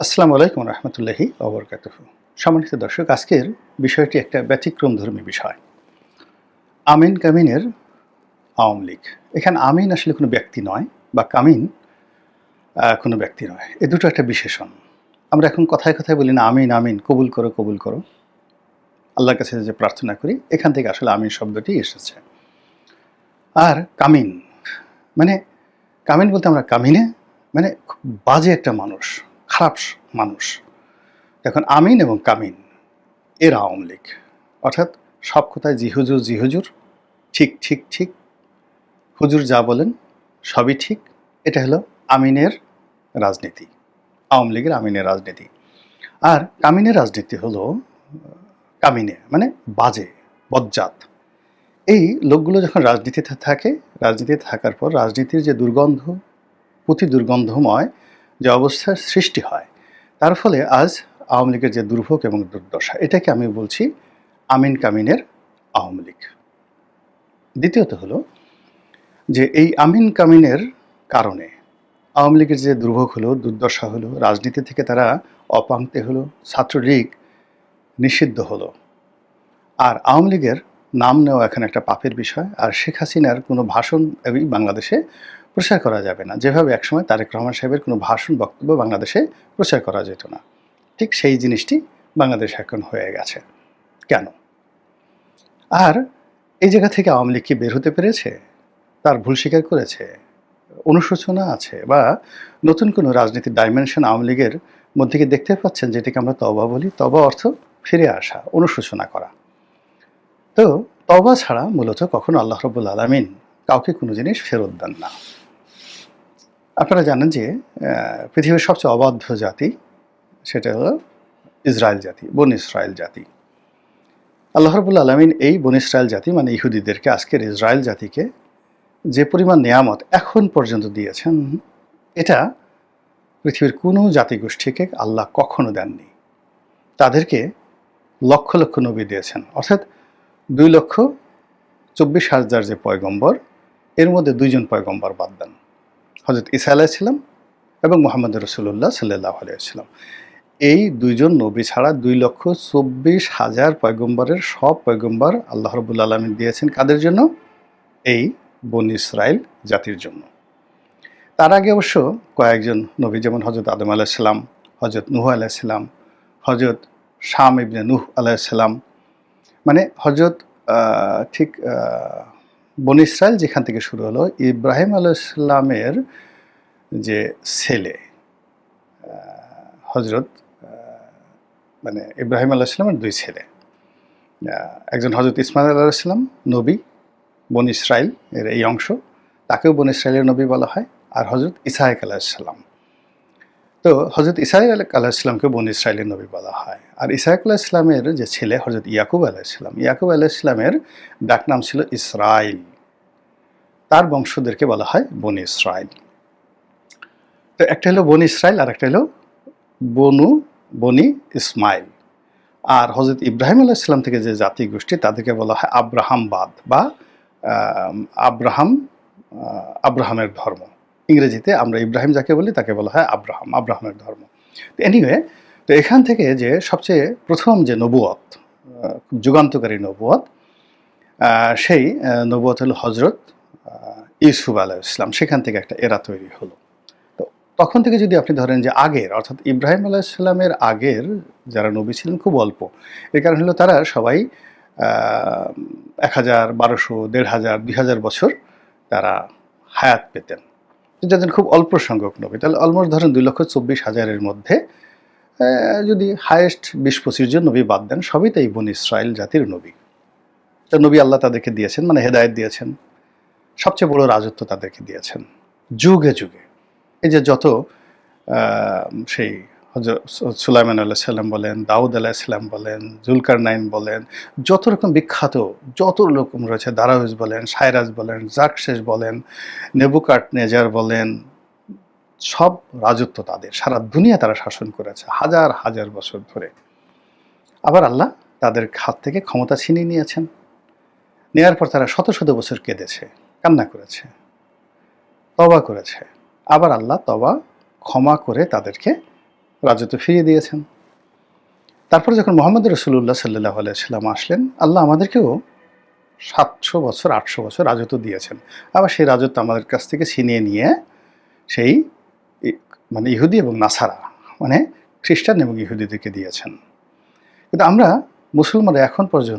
আসসালামু আলাইকুম রহমতুল্লাহি অবরকাত সম্মানিত দর্শক, আজকের বিষয়টি একটা ব্যতিক্রমধর্মী বিষয়। আমিন কামিনের আওয়ামী লীগ। এখানে আমিন আসলে কোনো ব্যক্তি নয় বা কামিন কোনো ব্যক্তি নয়। এ দুটো একটা বিশেষণ। আমরা এখন কথায় কথায় বলি না, আমিন আমিন, কবুল করো কবুল করো। আল্লাহর কাছে যে প্রার্থনা করি, এখান থেকে আসলে আমিন শব্দটি এসেছে। আর কামিন মানে কামিন বলতে আমরা কামিনে মানে খুব বাজে একটা মানুষ। খারাপ মানুষ। এখন আমিন এবং কামিন, এর আওয়ামী লীগ। অর্থাৎ সব কথায় জি হুজুর জি হুজুর, ঠিক ঠিক ঠিক। হুজুর যা বলেন সবই ঠিক। এটা হলো আমিনের রাজনীতি, আওয়ামী লীগের আমিনের রাজনীতি। আর কামিনের রাজনীতি হলো, কামিনে মানে বাজে, বজ্জাত। এই লোকগুলো যখন রাজনীতিতে থাকে, রাজনীতিতে থাকার পর রাজনীতির যে দুর্গন্ধ, প্রতি দুর্গন্ধময় যে অবস্থার সৃষ্টি হয়। তার ফলে আজ আওয়ামী লীগের যে দুর্ভোগ এবং দুর্দশা, এটাকে আমি বলছি আমিন কামিনের আওয়ামী লীগ। দ্বিতীয়ত হলো যে এই আমিন কামিনের কারণে আওয়ামী লীগের যে দুর্ভোগ হলো, দুর্দশা হলো, রাজনীতি থেকে তারা অপাংক্তে হলো, ছাত্রলীগ নিষিদ্ধ হলো। আর আওয়ামী লীগের নাম নেওয়া এখন একটা পাপের বিষয়। আর শেখ হাসিনার কোনো ভাষণ বাংলাদেশে প্রচার করা যাবে না। যেভাবে একসময় তারেক রহমান সাহেবের কোনো ভাষণ বক্তব্য বাংলাদেশে প্রচার করা যেত না। ঠিক সেই জিনিসটি বাংলাদেশ এখন হয়ে গেছে। কেন? আর এই জায়গা থেকে আওয়ামী লীগ কি বের হতে পেরেছে? তার ভুল স্বীকার করেছে? অনুশোচনা আছে? বা নতুন কোনো রাজনীতির ডাইমেনশন আওয়ামী লীগের মধ্যে কি দেখতে পাচ্ছেন যেটাকে আমরা তবা বলি? তবা অর্থ ফিরে আসা, অনুশোচনা করা। তো তবা ছাড়া মূলত কখনো আল্লাহ রবুল আলমিন কাউকে কোনো জিনিস ফেরত দেন না। আপনারা জানেন যে পৃথিবীর সবচেয়ে অবাধ্য জাতি সেটা হলো ইসরায়েল জাতি, বন ইসরায়েল জাতি। আল্লাহ আলমিন এই বন ইসরায়েল জাতি মানে ইহুদিদেরকে আজকের ইসরায়েল জাতিকে যে পরিমাণ নেয়ামত এখন পর্যন্ত দিয়েছেন, এটা পৃথিবীর কোনো জাতিগোষ্ঠীকে আল্লাহ কখনো দেননি। তাদেরকে লক্ষ লক্ষ নবী দিয়েছেন। অর্থাৎ দুই লক্ষ চব্বিশ হাজার যে পয়গম্বর, এর মধ্যে দুইজন পয়গম্বর বাদ দেন। হজরত ইসা আলাইসাল্লাম এবং মোহাম্মদ রসুল্লাহ সাল্লাহ আলাইসাল্লাম এই দুইজন নবী ছাড়া দুই লক্ষ চব্বিশ হাজার পয়গম্বরের সব পয়গম্বর আল্লাহ রবুল্লা আলমিন দিয়েছেন। কাদের জন্য? এই বন ইসরায়েল জাতির জন্য। তার আগে অবশ্য কয়েকজন নবী, যেমন হজরত আদম আলাইসাল্লাম হজরত নুহ আলাইসাল্লাম হজরত শাম ইবনে নুহ আলাইসাল্লাম মানে হজরত ঠিক বন ইসরায়েল যেখান থেকে শুরু হলো, ইব্রাহিম আলাইসাল্লামের যে ছেলে হজরত মানে ইব্রাহিম আলাইসাল্লামের দুই ছেলে। একজন হজরত ইসমাইল আলাইসাল্লাম নবী, বন ইসরায়েল এর এই অংশ, তাকেও বন ইসরায়েলের নবী বলা হয়। আর হজরত ইসাহেক আলাহিসাল্লাম তো হজরত ইসাহেক আলাহিসাল্লামকে বন ইসরায়েলের নবী বলা হয়। আর ইসাহেক আলাহিসাল্লামের যে ছেলে হজরত ইয়াকুব আলাহিসাল্লাম ইয়াকুব আলাহিসাল্লামের ডাকনাম ছিল ইসরাইল। তার বংশদেরকে বলা হয় বন ইসরায়েল তো একটা হলো বন ইসরায়েল আর একটা হলো বনু, বনি ইসমাইল। আর হজরত ইব্রাহিম আলাইসাল্লাম থেকে যে জাতি গোষ্ঠী তাদেরকে বলা হয় আব্রাহামবাদ বা আব্রাহাম আব্রাহামের ধর্ম। ইংরেজিতে আমরা ইব্রাহিম যাকে বলি তাকে বলা হয় আব্রাহাম। আব্রাহামের ধর্ম। তো এনিওয়ে তো এখান থেকে যে সবচেয়ে প্রথম যে নবুয়ত যুগান্তকারী নবুয়ত সেই নবুয়ত হলো হজরত ইউসুফ আলাহ ইসলাম সেখান থেকে একটা এরা তৈরি হলো। তো তখন থেকে যদি আপনি ধরেন যে আগের, অর্থাৎ ইব্রাহিম আলাইসাল্লামের আগের যারা নবী ছিলেন খুব অল্প। এর কারণ হলো তারা সবাই এক হাজার বারোশো, দেড় হাজার, দুই হাজার বছর তারা হায়াত পেতেন। যাদের খুব অল্প সংখ্যক নবী, তাহলে অলমোস্ট ধরেন দুই লক্ষ চব্বিশ হাজারের মধ্যে যদি হায়েস্ট বিশ পঁচিশ জন নবী বাদ দেন, সবই তাই বন ইসরায়েল জাতির নবী। তো নবী আল্লাহ তাদেরকে দিয়েছেন মানে হেদায়ত দিয়েছেন। সবচেয়ে বড় রাজত্ব তাদেরকে দিয়েছেন। যুগে যুগে। এই যে যত সেই হজরত সুলাইমান আল্লাহ সাল্লাম বলেন, দাউদ আলাহ সাল্লাম বলেন জুলকার নাইন বলেন, যত রকম বিখ্যাত, যত রকম রয়েছে, দারাউজ বলেন সাইরাজ বলেন জাকশেষ বলেন, নেবুকাট নেজার বলেন, সব রাজত্ব তাদের, সারা দুনিয়া তারা শাসন করেছে, হাজার হাজার বছর ধরে। আবার আল্লাহ তাদের হাত থেকে ক্ষমতা ছিনিয়ে নিয়েছেন। নেয়ার পর তারা শত শত বছর কেঁদেছে, কান্না করেছে তবা করেছে। আবার আল্লাহ তবা ক্ষমা করে তাদেরকে রাজত্ব ফিরিয়ে দিয়েছেন। তারপর যখন মোহাম্মদ রসুল্লাহ সাল্লাহ আলাইসাল্লাম আসলেন, আল্লাহ আমাদেরকেও সাতশো বছর, আটশো বছর রাজত্ব দিয়েছেন। আবার সেই রাজত্ব আমাদের কাছ থেকে ছিনিয়ে নিয়ে সেই মানে ইহুদি এবং নাসারা মানে খ্রিস্টান এবং ইহুদিদেরকে দিয়েছেন। কিন্তু আমরা মুসলমানরা এখন পর্যন্ত